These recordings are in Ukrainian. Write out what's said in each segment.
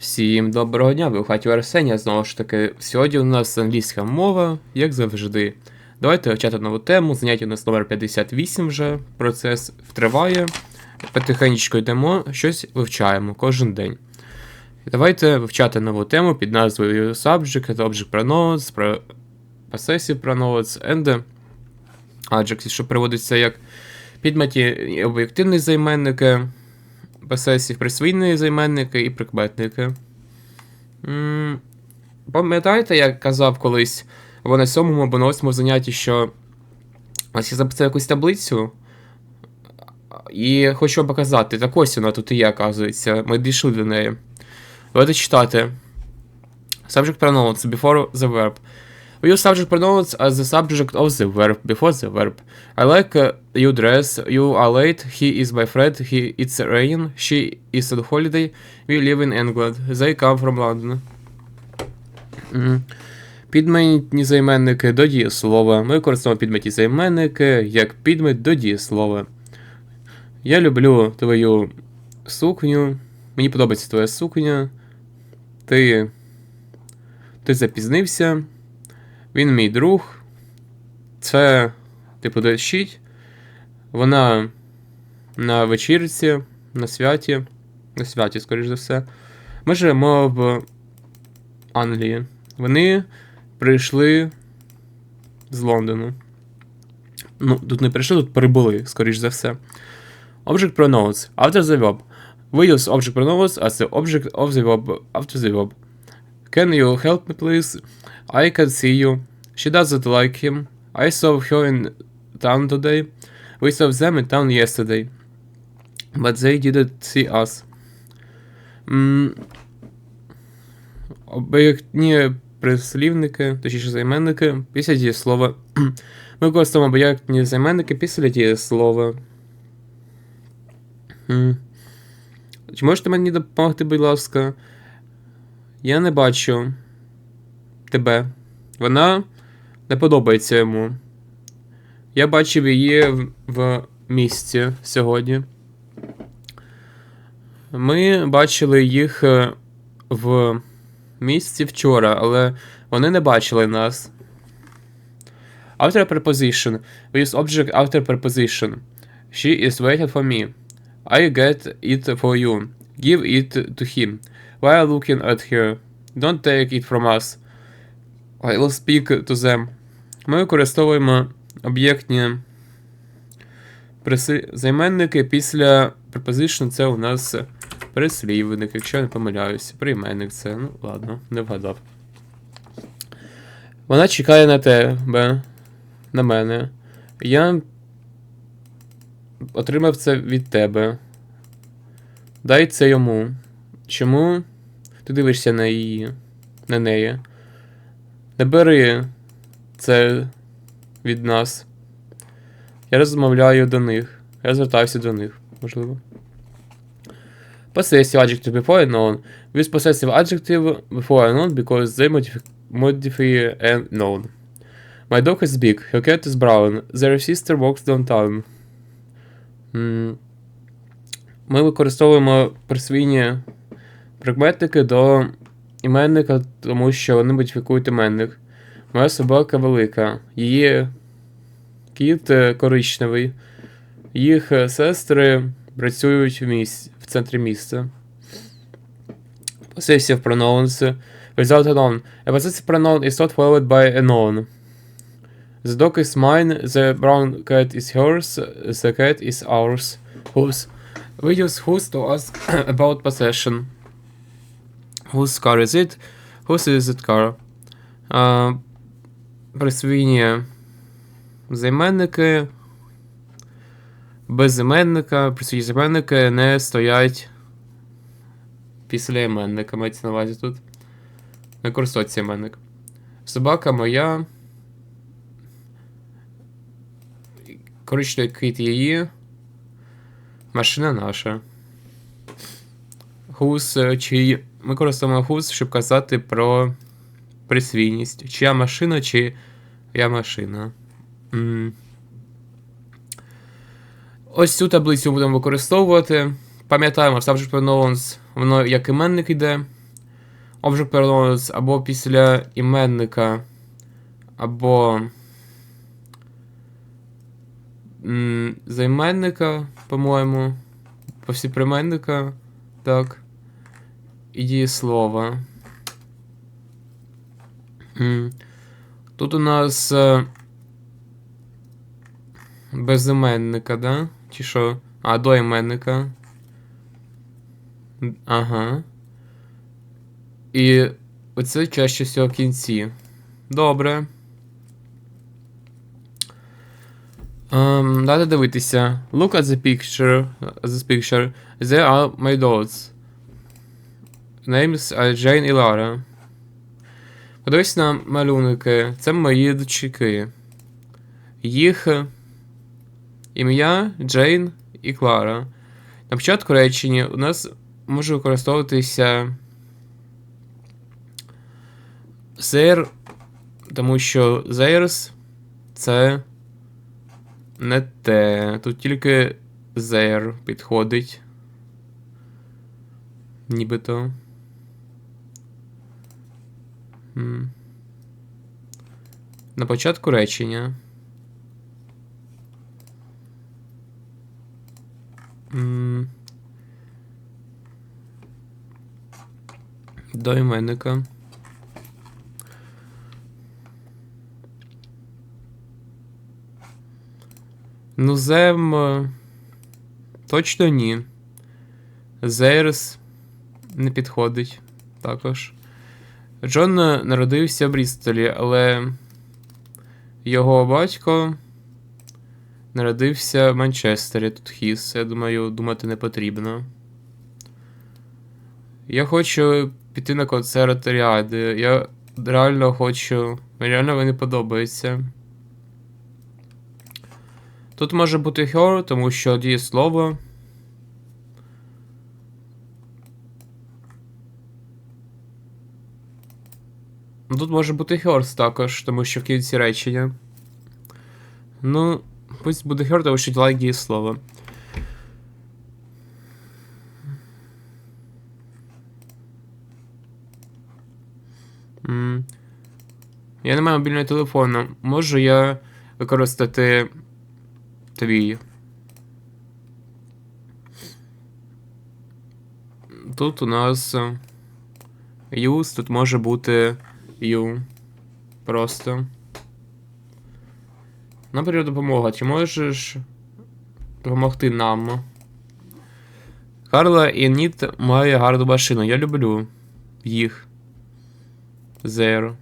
Всім доброго дня, ви у хаті Арсенія. Знову ж таки, сьогодні у нас англійська мова, як завжди. Давайте вчати нову тему. Заняття у нас номер 58 вже. Процес триває. Потихеньку йдемо, щось вивчаємо кожен день. Давайте вивчати нову тему під назвою Subject, Object Pronouns, про Possessive Pronouns and Adjectives, що переводиться як підметі об'єктивні займенники, посесів присвійні займенники і прикметники. Пам'ятаєте, я казав колись або на сьомому, або на восьмому занятті, що ось я записав якусь таблицю. І хочу вам показати. Так ось вона тут і є, оказується. Ми дійшли до неї. Давайте читати. Subject pronouns before the verb. Use subject pronouns as the subject of the verb before the verb. I like uh, you dress, you are late, he is my friend, he it's rain, she is on holiday, we live in England, they come from London. Мгм. Підметні займенники до дієслова. Ми використовуємо підметні займенники як підмет до дієслова. Я люблю твою сукню. Мені подобається твоя сукня. Ти. Ти запізнився. Він мій друг. Це, типу, дощить. Вона на вечірці, на святі. На святі, скоріш за все. Ми живемо в Англії. Вони прийшли з Лондону. Ну, тут не прийшли, тут прибули, скоріш за все. Object pronouns after the verb. We use object pronouns as the object of the verb after the verb. Can you help me please? I can see you. She doesn't like him. I saw her in town today. We saw them in town yesterday. But they didn't see us. Об'єктні прислівники, точніше займенники, після дієслова. Ми використовуємо об'єктні займенники після дієслова. Чи можете мені допомогти, будь ласка? Я не бачу тебе. Вона не подобається йому. Я бачив її в, місті сьогодні. Ми бачили їх е, в місті вчора, але вони не бачили нас. After preposition. We use object after preposition. She is waiting for me. I get it for you. Give it to him. While looking at her. Don't take it from us. I will speak to them. Ми використовуємо об'єктні займенники після preposition це у нас прислівник, якщо я не помиляюся. Прийменник це, ну ладно, не вгадав. Вона чекає на тебе, на мене. Я отримав це від тебе. Дай це йому. Чому ти дивишся на її, на неї? Не бери це від нас. Я розмовляю до них. Я звертаюся до них, можливо. Possessive adjective before a noun. We possessive adjective before a noun because they modify a noun. My dog is big. Her cat is brown. Their sister walks downtown. Ми використовуємо присвійні прикметники до іменника, тому що вони модифікують іменник. Моя собака велика. Її кіт е, коричневий. Їх е, сестри працюють в, міс... в центрі міста. Possessive pronouns without a noun. A possessive pronoun is not followed by a noun. The dog is mine, the brown cat is hers, the cat is ours. Whose? We use whose to ask about possession. Whose car is it? Whose is it car? А, присвійні займенники. Без іменника, присвійні займенники не стоять після іменника, мається на увазі тут. Не користується іменник. Собака моя. Коричневий кит її. Машина наша. Е, чи ми користуємо хус, щоб казати про присвійність. Чия машина, чи я машина. М. Ось цю таблицю будемо використовувати. Пам'ятаємо, що subject pronouns, воно як іменник йде. Object pronouns або після іменника, або займенника, по-моєму. Повсіприменника. Так. І дієслова. Тут у нас е, безіменника, да? Чи що? А, до іменника. Ага. І оце чаще всього в кінці. Добре. Um, далі дивитися. Look at the picture. This picture. There are my dogs. Names are Jane і Lara. Подивись на малюнки. Це мої дочки. Їх ім'я Джейн і Клара. На початку речення у нас може використовуватися their, тому що theirs це не те. Тут тільки their підходить. Нібито. На початку речення. До іменника. Ну, зем. е, Точно ні. Зейрс не підходить також. Джон е, народився в Брістолі, але його батько народився в Манчестері. Тут хіс. Я думаю, думати не потрібно. Я хочу піти на концерт Ріади. Я реально хочу. Мені реально вони подобаються. Тут може бути her, тому що дієслово. Ну, Тут може бути hers також, тому що в кінці речення. Ну, пусть буде her, тому що like дієслово. М. Я не маю мобільного телефону. Можу я використати твій. Тут у нас е, use, тут може бути you. Просто. Нам потрібна допомога. Чи можеш допомогти нам? Карла і Ніт має гарну машину. Я люблю їх. Зеро.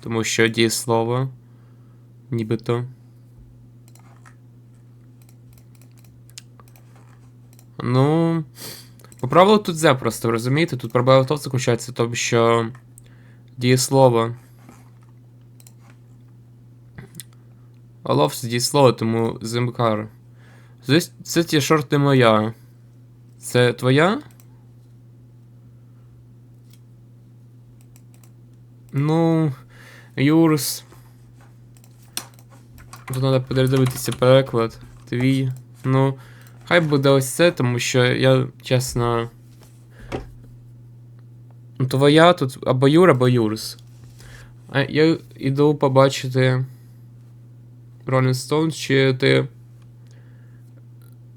Тому що дієслово. Нібито. Ну. По правилу тут зе просто, розумієте? Тут проблема в тому заключається в тому, що дієслово. Олов це дієслово, тому зимкар. Це, це ті шорти моя. Це твоя? Ну. Юрс. Тут треба передивитися переклад. Твій. Ну. Хай буде ось це, тому що я, чесно. Ну, Твоя тут або Юр, або Юрс. А я йду побачити. Rolling Stones, чи ти.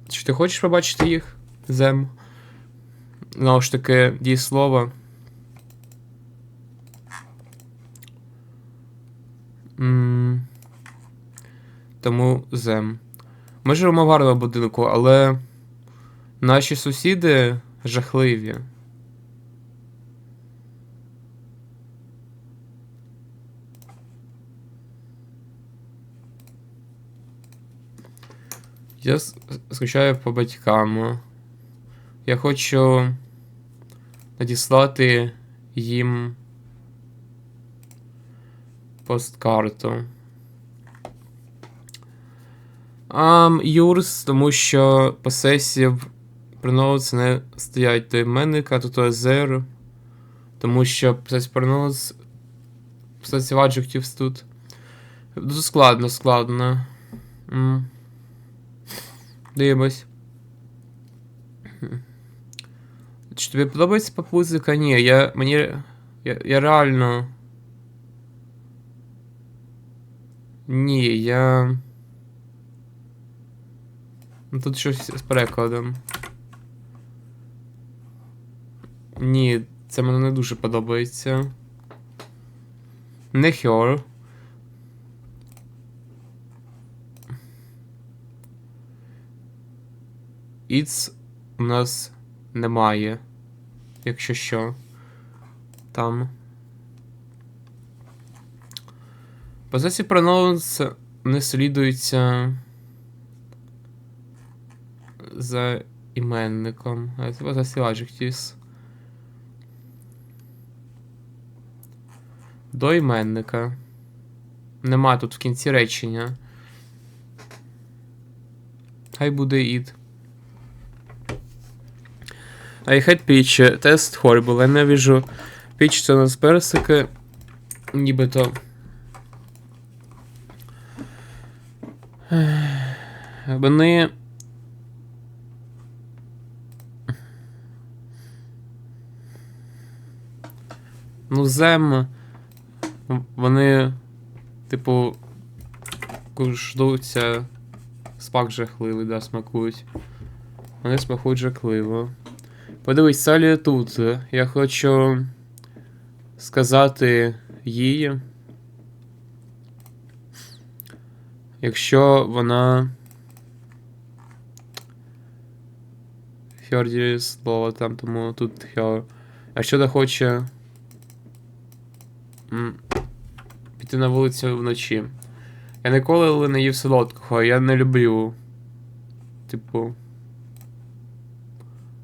Чи ти хочеш побачити їх? Зем? Знову ж таки, дієслово. М, Тому зем. Ми живемо в гарному будинку, але наші сусіди жахливі. Я скучаю по батькам. Я хочу надіслати їм посткарту. Um, Юрс, тому що посесів pronouns не стоять до іменника, тут зер. Тому що possessive pronouns possessive adjectives тут. Дуже складно, складно. М. Дивимось. Чи тобі подобається поп-музика? Ні, я. Мені. Я, я реально. Ні, я. Ну тут щось з перекладом. Ні, це мені не дуже подобається. Не Her. It's у нас немає. Якщо що. Там. Позиції прононс не слідуються за іменником. А це позиції adjectives. До іменника. Нема тут в кінці речення. Хай буде it. I had peach. Test horrible. Ненавижу. Peach це у нас персики. Нібито. Вони. Ну, зем. Вони, типу, куштуються. Смак жахливий, да, смакують. Вони смакують жахливо. Подивись, Салі тут. Я хочу сказати їй. Якщо вона. Хьорді слово там, тому тут хьор. А що не хоче. Піти на вулицю вночі. Я ніколи не їв солодкого, я не люблю. Типу.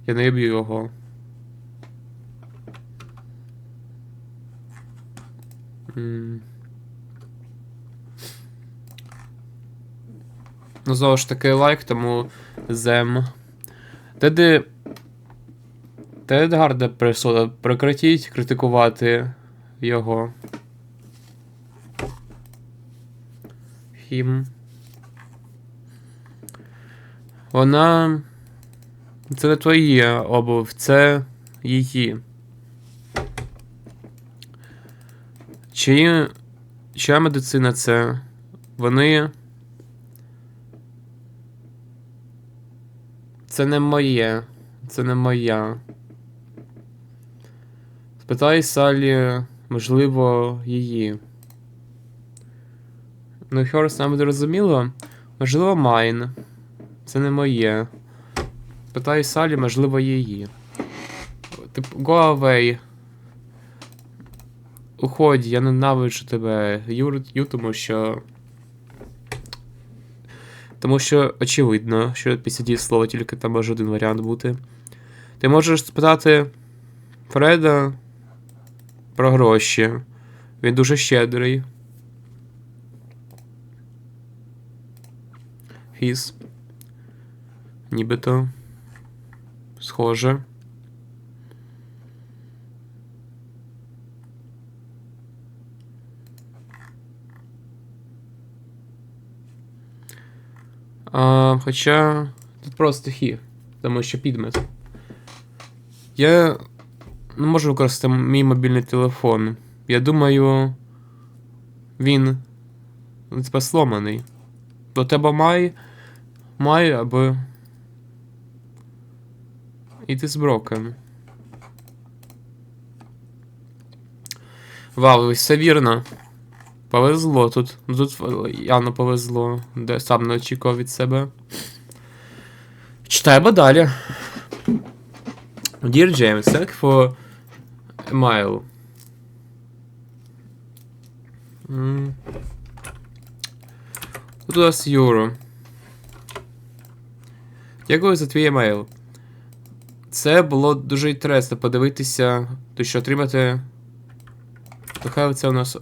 Я не люблю його. Ну, знову ж таки лайк, тому зем. Теди. Тед Гарда присода. Прекратіть критикувати його. Хім. Вона. Це не твої обув, це її. Чиї... Чия медицина це? Вони. Це не моє. Це не моя. Спитай Салі, можливо, її. Ну, Хьорс нам зрозуміло. Можливо, майн. Це не моє. Питаю Салі, можливо, її. Типу, go away. Уходь, я ненавиджу тебе, Ю, Ю, тому що. Тому що очевидно, що після дії слова тільки там може один варіант бути. Ти можеш спитати Фреда про гроші. Він дуже щедрий. Хіс. Нібито. Схоже. А, хоча тут просто хі, тому що підмет. Я не можу використати мій мобільний телефон. Я думаю, він типа сломаний. До тебе має, має, аби. It is broken. Вау, все вірно. Повезло тут. Ну, Тут явно повезло, де сам не очікував від себе. Читаємо далі. Dear James, thank you for a mile. М. Тут у нас. Дякую за твій емейл. Це було дуже інтересно подивитися, то що отримати. То хай це у нас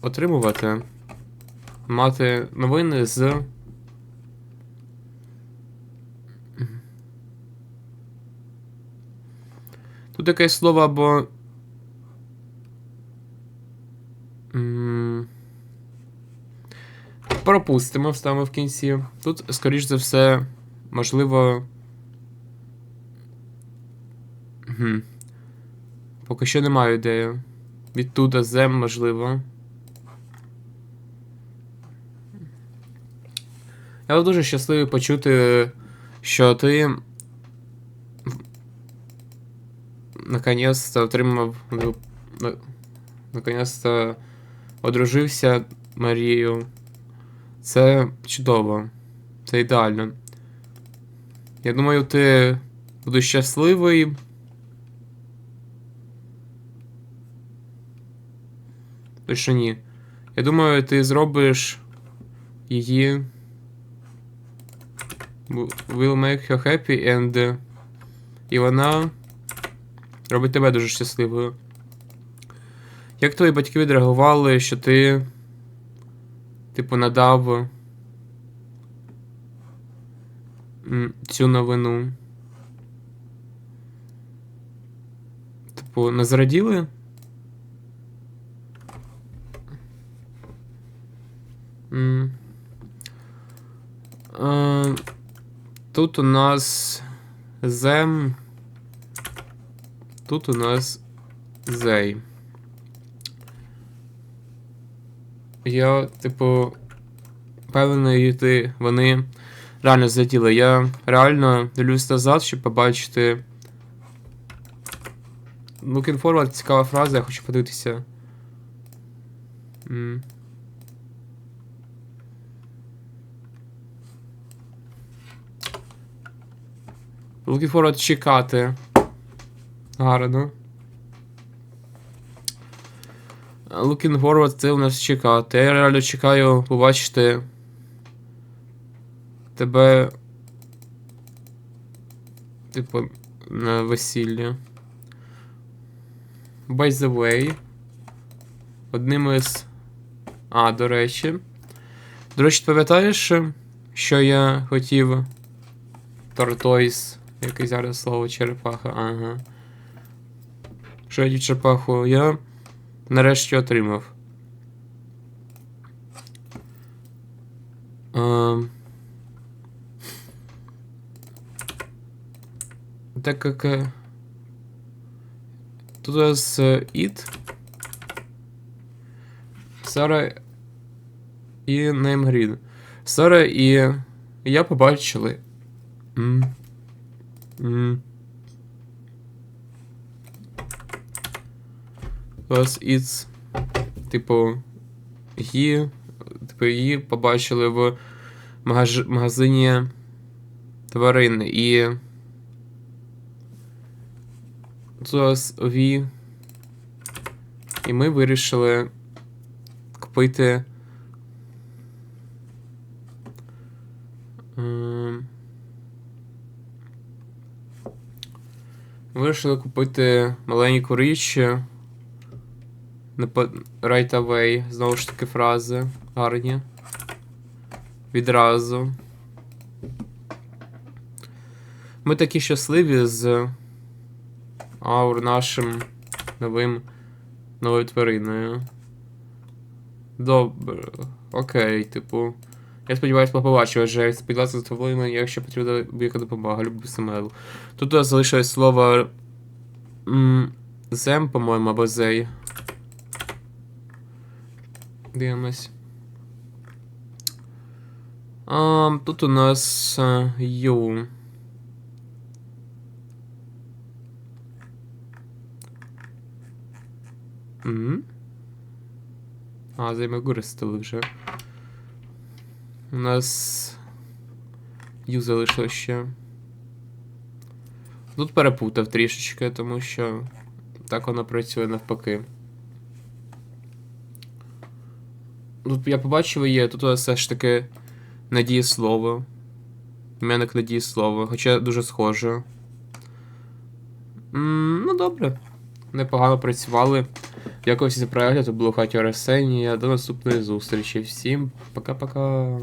отримувати. Мати новини з. Тут таке слово або. Пропустимо, вставимо в кінці. Тут, скоріш за все, можливо. Угу. Поки що не маю ідеї. Відтуда зем, можливо. Я дуже щасливий почути, що ти. Наконець-то отримав. ну, Наконець-то одружився Марією. Це чудово. Це ідеально. Я думаю, ти будеш щасливий. Точно ні. Я думаю, ти зробиш її. Will make her happy and. І вона робить тебе дуже щасливою. Як твої батьки відреагували, що ти. Типу, надав. Цю новину? Типу, не зраділи? М. Е, Тут у нас зем. Тут у нас зей. Я, типу, певний, ти, вони реально злетіли. Я реально дивлюсь назад, щоб побачити. Looking forward, цікава фраза, я хочу подивитися. М. Forward чекати. Гарно. Looking forward це у нас чекати. Я реально чекаю побачити тебе. Типу, на весіллі. By the way. Одним із. А, до речі. До речі, пам'ятаєш, що я хотів. Тортойс. Яке зараз слово черепаха, ага. Що я черепаху? Я нарешті отримав. Ем. Так как э, тут у нас it, Сара і Неймгрід. Сара і я побачили. М. Нас it's, типу, її, типу, її побачили в магаж... магазині тварин і. Зараз Ві. І ми вирішили купити. Вирішили купити маленьку річ. Right away. Знову ж таки фрази гарні. Відразу. Ми такі щасливі з аур нашим новим новою твариною. Добре. Окей, типу. Я сподіваюся, побачив вже сподіваюся задоволення, якщо потрібна будь-яка допомога, люблю СМЛ. Тут у нас залишилось слово зем, по-моєму, або зей. Дивимось. А, тут у нас ю. А, займе використали вже. У нас. Ю залишилось ще. Тут перепутав трішечки, тому що так воно працює навпаки. Тут я побачив є, тут все ж таки надієслово. Іменник надієслово, хоча дуже схоже. М, ну добре. Непогано працювали. Дякую всім за перегляд. Це було Хаті Арсенія. До наступної зустрічі. Всім пока-пока.